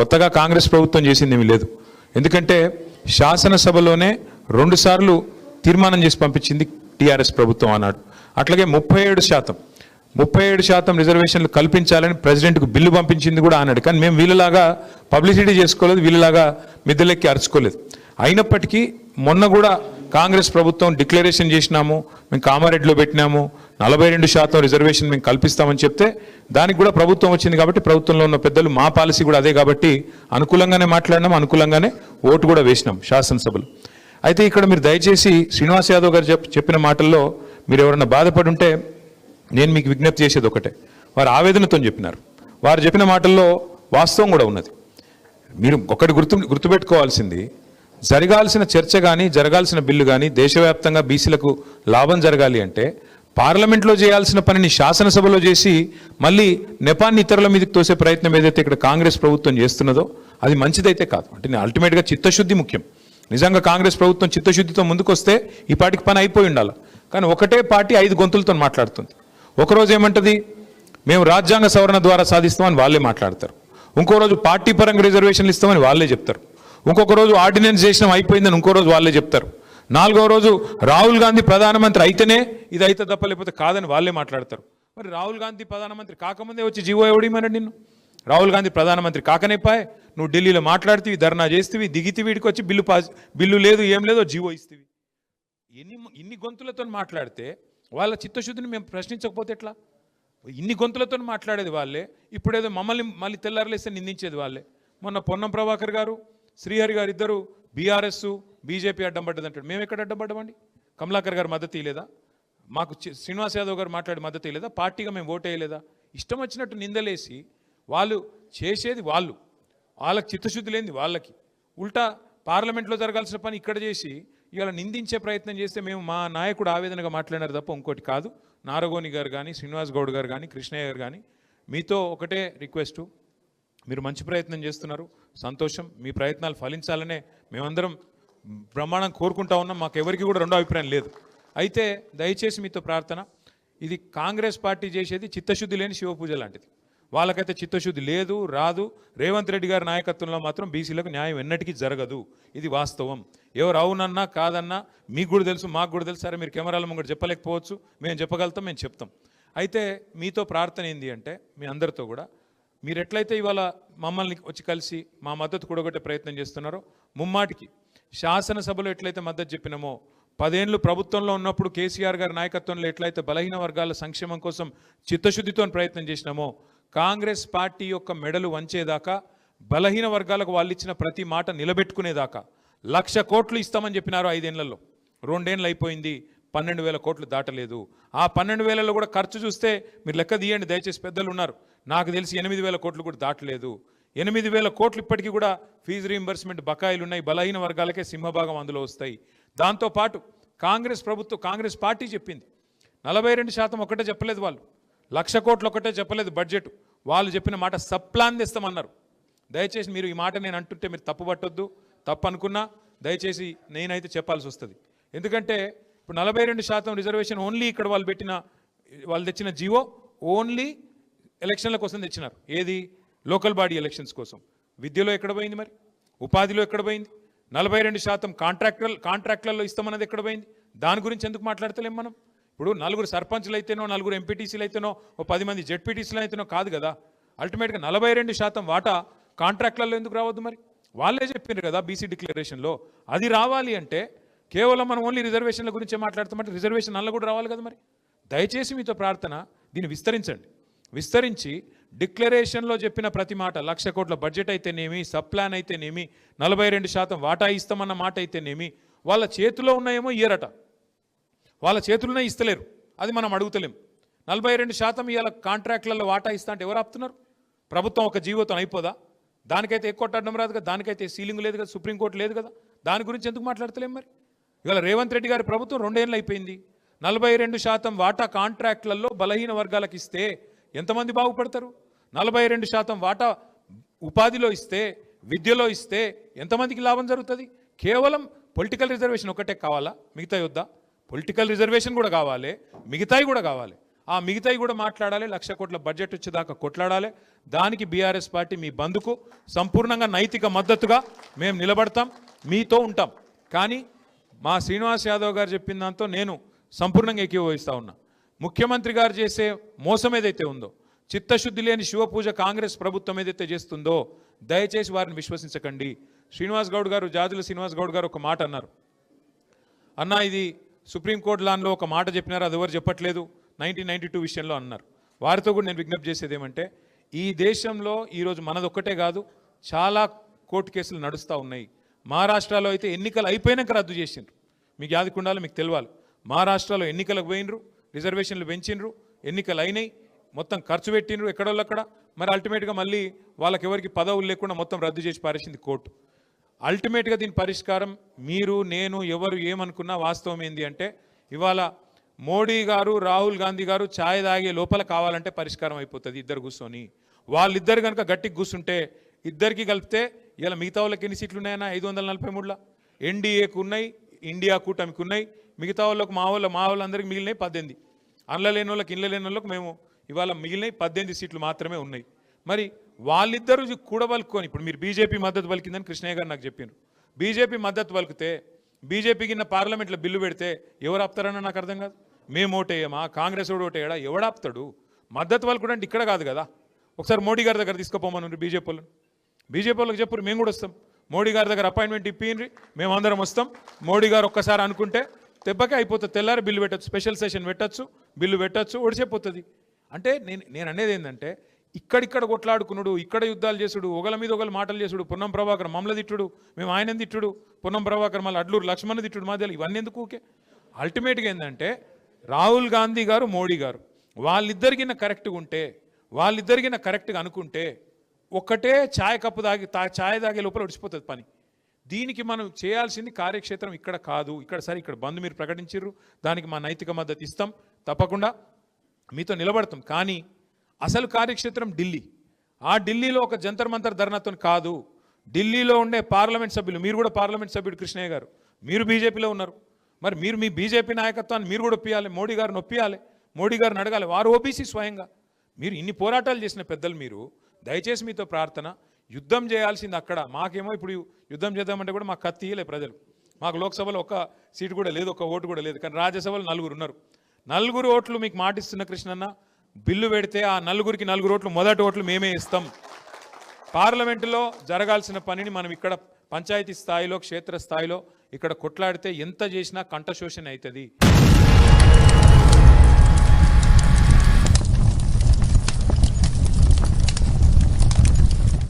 కొత్తగా కాంగ్రెస్ ప్రభుత్వం చేసింది ఏమీ లేదు. ఎందుకంటే శాసనసభలోనే రెండుసార్లు తీర్మానం చేసి పంపించింది టీఆర్ఎస్ ప్రభుత్వం అన్నాడు అట్లాగే ముప్పై ఏడు శాతం ముప్పై ఏడు శాతం రిజర్వేషన్లు కల్పించాలని ప్రెసిడెంట్కు బిల్లు పంపించింది కూడా అన్నాడు కానీ మేము వీళ్ళలాగా పబ్లిసిటీ చేసుకోలేదు వీళ్ళలాగా మిద్దెలెక్కి అరుచుకోలేదు. అయినప్పటికీ మొన్న కూడా కాంగ్రెస్ ప్రభుత్వం డిక్లరేషన్ చేసినాము మేము కామారెడ్డిలో పెట్టినాము నలభై రెండు శాతం రిజర్వేషన్ మేము కల్పిస్తామని చెప్తే దానికి కూడా ప్రభుత్వం వచ్చింది కాబట్టి ప్రభుత్వంలో ఉన్న పెద్దలు మా పాలసీ కూడా అదే కాబట్టి అనుకూలంగానే మాట్లాడినాం అనుకూలంగానే ఓటు కూడా వేసినాం శాసనసభలు. అయితే ఇక్కడ మీరు దయచేసి శ్రీనివాస్ యాదవ్ గారు చెప్పిన మాటల్లో మీరు ఎవరన్నా బాధపడి ఉంటే నేను మీకు విజ్ఞప్తి చేసేది ఒకటే. వారు ఆవేదనతో చెప్పినారు. వారు చెప్పిన మాటల్లో వాస్తవం కూడా ఉన్నది. మీరు ఒకటి గుర్తు గుర్తుపెట్టుకోవాల్సింది జరగాల్సిన చర్చ కానీ జరగాల్సిన బిల్లు కానీ దేశవ్యాప్తంగా బీసీలకు లాభం జరగాలి అంటే పార్లమెంట్లో చేయాల్సిన పనిని శాసనసభలో చేసి మళ్ళీ నెపాన్ని ఇతరుల మీదకి తోసే ప్రయత్నం ఏదైతే ఇక్కడ కాంగ్రెస్ ప్రభుత్వం చేస్తున్నదో అది మంచిదైతే కాదు. అంటే అల్టిమేట్గా చిత్తశుద్ధి ముఖ్యం. నిజంగా కాంగ్రెస్ ప్రభుత్వం చిత్తశుద్ధితో ముందుకొస్తే ఈ పాటికి పని అయిపోయి ఉండాలి. కానీ ఒకటే పార్టీ ఐదు గొంతులతో మాట్లాడుతుంది. ఒకరోజు ఏమంటది? మేము రాజ్యాంగ సవరణ ద్వారా సాధిస్తామని వాళ్ళే మాట్లాడతారు. ఇంకో రోజు పార్టీ పరంగా రిజర్వేషన్లు ఇస్తామని వాళ్ళే చెప్తారు. ఇంకొక రోజు ఆర్డినెన్స్ చేసినాం అయిపోయిందని ఇంకో రోజు వాళ్ళే చెప్తారు. నాలుగో రోజు రాహుల్ గాంధీ ప్రధానమంత్రి అయితేనే ఇది అయితే తప్ప లేకపోతే కాదని వాళ్ళే మాట్లాడతారు. మరి రాహుల్ గాంధీ ప్రధానమంత్రి కాకముందే వచ్చి జీవో ఎవడిమన్నాడు నిన్ను? రాహుల్ గాంధీ ప్రధానమంత్రి కాకనేపాయ్ నువ్వు ఢిల్లీలో మాట్లాడితే ధర్నా చేస్తేవి దిగితే వీడికి వచ్చి బిల్లు పాస్ బిల్లు లేదు ఏం లేదో జీవో ఇస్తేవి. ఎన్ని ఇన్ని గొంతులతో మాట్లాడితే వాళ్ళ చిత్తశుద్ధిని మేము ప్రశ్నించకపోతే ఎట్లా? ఇన్ని గొంతులతో మాట్లాడేది వాళ్ళే. ఇప్పుడేదో మమ్మల్ని మళ్ళీ తెల్లారలేస్తే నిందించేది వాళ్ళే. మొన్న పొన్నం ప్రభాకర్ గారు శ్రీహరి గారు ఇద్దరు బీఆర్ఎస్ బీజేపీ అడ్డం పడ్డది అంటాడు. మేము ఎక్కడ అడ్డం పడ్డమండి? కమలాకర్ గారు మద్దతు ఇవ్వలేదా మాకు శ్రీనివాస్ యాదవ్ గారు మాట్లాడి మద్దతు ఇవ్వలేదా పార్టీగా మేము ఓటు వేయలేదా? ఇష్టం వచ్చినట్టు నిందలేసి వాళ్ళు చేసేది వాళ్ళు. వాళ్ళకి చిత్తశుద్ధి లేనిది వాళ్ళకి. ఉల్టా పార్లమెంట్లో జరగాల్సిన పని ఇక్కడ చేసి ఇవాళ నిందించే ప్రయత్నం చేస్తే మేము మా నాయకుడు ఆవేదనగా మాట్లాడారు తప్ప ఇంకోటి కాదు. నారగోని గారు కానీ శ్రీనివాస్ గౌడ్ గారు కానీ కృష్ణయ్య గారు కానీ మీతో ఒకటే రిక్వెస్టు. మీరు మంచి ప్రయత్నం చేస్తున్నారు సంతోషం మీ ప్రయత్నాలు ఫలించాలనే మేమందరం బ్రహ్మాండం కోరుకుంటా ఉన్నాం మాకు ఎవరికి కూడా రెండో అభిప్రాయం లేదు. అయితే దయచేసి మీతో ప్రార్థన ఇది కాంగ్రెస్ పార్టీ చేసేది చిత్తశుద్ధి లేని శివపూజ లాంటిది. వాళ్ళకైతే చిత్తశుద్ధి లేదు రాదు రేవంత్ రెడ్డి గారి నాయకత్వంలో మాత్రం బీసీలకు న్యాయం ఎన్నటికీ జరగదు ఇది వాస్తవం. ఎవరు అవునన్నా కాదన్నా మీకు కూడా తెలుసు మాకు కూడా తెలుసు సరే మీరు కెమెరాల ముందు చెప్పలేకపోవచ్చు మేము చెప్పగలుగుతాం మేము చెప్తాం. అయితే మీతో ప్రార్థన ఏంటి అంటే మీ అందరితో కూడా మీరు ఎట్లయితే ఇవాళ మమ్మల్ని వచ్చి కలిసి మా మద్దతు కూడగొట్టే ప్రయత్నం చేస్తున్నారో ముమ్మాటికి శాసనసభలో ఎట్లయితే మద్దతు చెప్పినామో పదేళ్ళు ప్రభుత్వంలో ఉన్నప్పుడు కేసీఆర్ గారి నాయకత్వంలో ఎట్లయితే బలహీన వర్గాల సంక్షేమం కోసం చిత్తశుద్ధితో ప్రయత్నం చేసినామో కాంగ్రెస్ పార్టీ యొక్క మెడలు వంచేదాకా బలహీన వర్గాలకు వాళ్ళు ఇచ్చిన ప్రతి మాట నిలబెట్టుకునేదాకా లక్ష కోట్లు ఇస్తామని చెప్పినారు ఐదేళ్ళలో రెండేళ్ళు అయిపోయింది పన్నెండు వేల కోట్లు దాటలేదు. ఆ పన్నెండు వేలలో కూడా ఖర్చు చూస్తే మీరు లెక్క తీయండి దయచేసి పెద్దలు ఉన్నారు. నాకు తెలిసి ఎనిమిది వేల కోట్లు కూడా దాటలేదు. ఎనిమిది వేల కోట్లు ఇప్పటికీ కూడా ఫీజు రీంబర్స్మెంట్ బకాయిలు ఉన్నాయి. బలహీన వర్గాలకే సింహభాగం అందులో వస్తాయి. దాంతోపాటు కాంగ్రెస్ ప్రభుత్వం కాంగ్రెస్ పార్టీ చెప్పింది. నలభై రెండు శాతం ఒకటే చెప్పలేదు వాళ్ళు. లక్ష కోట్లు ఒకటే చెప్పలేదు బడ్జెట్ వాళ్ళు చెప్పిన మాట సప్లాన్ తెస్తామన్నారు. దయచేసి మీరు ఈ మాట నేను అంటుంటే మీరు తప్పు పట్టొద్దు. తప్పు అనుకున్నా దయచేసి నేనైతే చెప్పాల్సి వస్తుంది. ఎందుకంటే ఇప్పుడు నలభై రెండు శాతం రిజర్వేషన్ ఓన్లీ ఇక్కడ వాళ్ళు పెట్టిన వాళ్ళు తెచ్చిన జీవో ఓన్లీ ఎలక్షన్ల కోసం తెచ్చినారు ఏది? లోకల్ బాడీ ఎలక్షన్స్ కోసం. విద్యలో ఎక్కడ పోయింది మరి? ఉపాధిలో ఎక్కడ పోయింది? నలభై రెండు శాతం కాంట్రాక్టర్ కాంట్రాక్ట్లలో ఇస్తామన్నది ఎక్కడ పోయింది? దాని గురించి ఎందుకు మాట్లాడతలేం మనం? ఇప్పుడు నలుగురు సర్పంచ్లు అయితేనో నలుగురు ఎంపీటీసీలు అయితేనో ఓ పది మంది జెడ్పీటీసీలు అయితేనో కాదు కదా. అల్టిమేట్గా నలభై రెండు శాతం వాటా కాంట్రాక్ట్లలో ఎందుకు రావద్దు మరి? వాళ్ళే చెప్పారు కదా బీసీ డిక్లరేషన్లో. అది రావాలి అంటే కేవలం మనం ఓన్లీ రిజర్వేషన్ల గురించే మాట్లాడతామంటే రిజర్వేషన్ అల్ల కూడా రావాలి కదా మరి? దయచేసి మీతో ప్రార్థన దీన్ని విస్తరించండి. విస్తరించి డిక్లరేషన్లో చెప్పిన ప్రతి మాట లక్ష కోట్ల బడ్జెట్ అయితేనేమి సబ్ ప్లాన్ అయితేనేమి నలభై రెండు శాతం వాటా ఇస్తామన్న మాట అయితేనేమి వాళ్ళ చేతిలో ఉన్నాయేమో ఇయ్యరట వాళ్ళ చేతులనే ఇస్తలేరు. అది మనం అడుగుతలేం. నలభై రెండు శాతం ఇవాళ కాంట్రాక్ట్లలో వాటా ఇస్తా అంటే ఎవరు ఆపుతున్నారు? ప్రభుత్వం ఒక జీవితం అయిపోదా? దానికైతే ఎక్కువ అడ్డం రాదు కదా? దానికైతే సీలింగ్ లేదు కదా? సుప్రీంకోర్టు లేదు కదా? దాని గురించి ఎందుకు మాట్లాడతలేం మరి? ఇవాళ రేవంత్ రెడ్డి గారి ప్రభుత్వం రెండేళ్ళు అయిపోయింది. నలభై రెండు శాతం వాటా కాంట్రాక్ట్లలో బలహీన వర్గాలకు ఇస్తే ఎంతమంది బాగుపడతారు? నలభై రెండు శాతం వాటా ఉపాధిలో ఇస్తే విద్యలో ఇస్తే ఎంతమందికి లాభం జరుగుతుంది? కేవలం పొలిటికల్ రిజర్వేషన్ ఒకటే కావాలా? మిగతా వద్దా పొలిటికల్ రిజర్వేషన్ కూడా కావాలి మిగతాయి కూడా కావాలి. ఆ మిగతాయి కూడా మాట్లాడాలి లక్ష కోట్ల బడ్జెట్ వచ్చేదాకా కొట్లాడాలి. దానికి బీఆర్ఎస్ పార్టీ మీ బంధుకు సంపూర్ణంగా నైతిక మద్దతుగా మేము నిలబడతాం మీతో ఉంటాం. కానీ మా శ్రీనివాస్ యాదవ్ గారు చెప్పిన దాంతో నేను సంపూర్ణంగా ఏకీభవిస్తా ఉన్నా. ముఖ్యమంత్రి గారు చేసే మోసం ఏదైతే ఉందో చిత్తశుద్ధి లేని శివపూజ కాంగ్రెస్ ప్రభుత్వం ఏదైతే చేస్తుందో దయచేసి వారిని విశ్వసించకండి. శ్రీనివాస్ గౌడ్ గారు జాజుల శ్రీనివాస్ గౌడ్ గారు ఒక మాట అన్నారు. అన్న ఇది సుప్రీంకోర్టు లాన్లో ఒక మాట చెప్పినారు అది ఎవరు చెప్పట్లేదు? నైన్టీన్ నైన్టీ టూ విషయంలో అన్నారు. వారితో కూడా నేను విజ్ఞప్తి చేసేది ఏమంటే ఈ దేశంలో ఈరోజు మనదొక్కటే కాదు చాలా కోర్టు కేసులు నడుస్తూ ఉన్నాయి. మహారాష్ట్రలో అయితే ఎన్నికలు అయిపోయినాక రద్దు చేసిండ్రు. మీకు యాదకుండాలో మీకు తెలియాలి. మహారాష్ట్రలో ఎన్నికలకు పోయినరు రిజర్వేషన్లు పెంచిండ్రు ఎన్నికలు అయినాయి మొత్తం ఖర్చు పెట్టిండ్రు ఎక్కడోళ్ళక్కడ. మరి అల్టిమేట్గా మళ్ళీ వాళ్ళకి ఎవరికి పదవులు లేకుండా మొత్తం రద్దు చేసి పారేసింది కోర్టు. అల్టిమేట్గా దీని పరిష్కారం మీరు నేను ఎవరు ఏమనుకున్నా వాస్తవం ఏంది అంటే ఇవాళ మోడీ గారు రాహుల్ గాంధీ గారు ఛాయ్ తాగే లోపల కావాలంటే పరిష్కారం అయిపోతుంది ఇద్దరు కూర్చొని. వాళ్ళిద్దరు కనుక గట్టికి కూర్చుంటే ఇద్దరికి కలిపితే ఇలా మిగతా వాళ్ళకి ఎన్ని సీట్లు ఉన్నాయన్నా ఐదు వందల నలభై మూడులో. ఎన్డీఏకు ఉన్నాయి ఇండియా కూటమికి ఉన్నాయి మిగతా వాళ్ళకు మా వాళ్ళ మా వాళ్ళందరికీ మిగిలినవి పద్దెనిమిది. అండ్ల లేని వాళ్ళకి ఇండ్ల లేని వాళ్ళకి మేము ఇవాళ మిగిలినవి పద్దెనిమిది సీట్లు మాత్రమే ఉన్నాయి. మరి వాళ్ళిద్దరూ కూడబలుకొని ఇప్పుడు మీరు బీజేపీ మద్దతు పలికిందని కృష్ణయ్య గారు నాకు చెప్పిండ్రు బీజేపీ మద్దతు పలికితే బీజేపీ కింద పార్లమెంట్లో బిల్లు పెడితే ఎవరు ఆపుతారన్న నాకు అర్థం కాదు. మేము ఓటేయమా? కాంగ్రెస్ వాడు ఓటేయడా? ఎవడు ఆపుతాడు? మద్దతు పలుకుడు అంటే ఇక్కడ కాదు కదా. ఒకసారి మోడీ గారి దగ్గర తీసుకుపోమని బీజేపీ వాళ్ళని. బీజేపీ వాళ్ళకి చెప్పరు మేము కూడా వస్తాం. మోడీ గారి దగ్గర అపాయింట్మెంట్ ఇప్పిండ్రి మేము అందరం వస్తాం. మోడీ గారు ఒక్కసారి అనుకుంటే దెబ్బకే అయిపోతుంది తెల్లారి బిల్లు పెట్టచ్చు స్పెషల్ సెషన్ పెట్టచ్చు బిల్లు పెట్టచ్చు ఒడిచేపోతుంది అంటే నేను నేను అనేది ఏంటంటే ఇక్కడిక్కడ కొట్లాడుకునుడు ఇక్కడ యుద్ధాలు చేసుడు ఒకల మీద ఒకరు మాటలు చేసుడు పొన్నం ప్రభాకర్ మమ్మల్ని తిట్టుడు మేము ఆయన తిట్టుడు పొన్నం ప్రభాకర్ మళ్ళీ అడ్లూరు లక్ష్మణ్ తిట్టుడు మధ్యలో ఇవన్నీ ఎందుకు ఊకే? అల్టిమేట్గా ఏంటంటే రాహుల్ గాంధీ గారు మోడీ గారు వాళ్ళిద్దరికిన కరెక్ట్గా ఉంటే వాళ్ళిద్దరికిన కరెక్ట్గా అనుకుంటే ఒక్కటే ఛాయ్ కప్పు తాగి తా ఛాయ్ తాగే లోపల ఒడిచిపోతుంది పని. దీనికి మనం చేయాల్సింది కార్యక్షేత్రం ఇక్కడ కాదు. ఇక్కడ సరే ఇక్కడ బంద్ మీరు ప్రకటించారు దానికి మా నైతిక మద్దతు ఇస్తాం. తప్పకుండా మీతో నిలబడతాం. కానీ అసలు కార్యక్షేత్రం ఢిల్లీ. ఆ ఢిల్లీలో ఒక జంతర్ మంతర్ ధర్నాతో కాదు. ఢిల్లీలో ఉండే పార్లమెంట్ సభ్యులు మీరు కూడా పార్లమెంట్ సభ్యుడు కృష్ణయ్య గారు. మీరు బీజేపీలో ఉన్నారు. మరి మీరు మీ బీజేపీ నాయకత్వాన్ని మీరు కూడా ఒప్పియాలి మోడీ గారిని ఒప్పియాలి మోడీ గారిని అడగాలి. వారు ఓబీసీ స్వయంగా. మీరు ఇన్ని పోరాటాలు చేసిన పెద్దలు మీరు. దయచేసి మీతో ప్రార్థన. యుద్ధం చేయాల్సింది అక్కడ. మాకేమో ఇప్పుడు యుద్ధం చేద్దామంటే కూడా మాకు కత్తి ఇయ్యలే ప్రజలు. మాకు లోక్సభలో ఒక సీటు కూడా లేదు ఒక ఓటు కూడా లేదు. కానీ రాజ్యసభలో నలుగురు ఉన్నారు. నలుగురు ఓట్లు మీకు మాటిస్తున్న కృష్ణన్న బిల్లు పెడితే ఆ నలుగురికి నలుగురు ఓట్లు మొదటి ఓట్లు మేమే ఇస్తాం. పార్లమెంటులో జరగాల్సిన పనిని మనం ఇక్కడ పంచాయతీ స్థాయిలో క్షేత్ర స్థాయిలో ఇక్కడ కొట్లాడితే ఎంత చేసినా కంఠశోషణ అవుతుంది.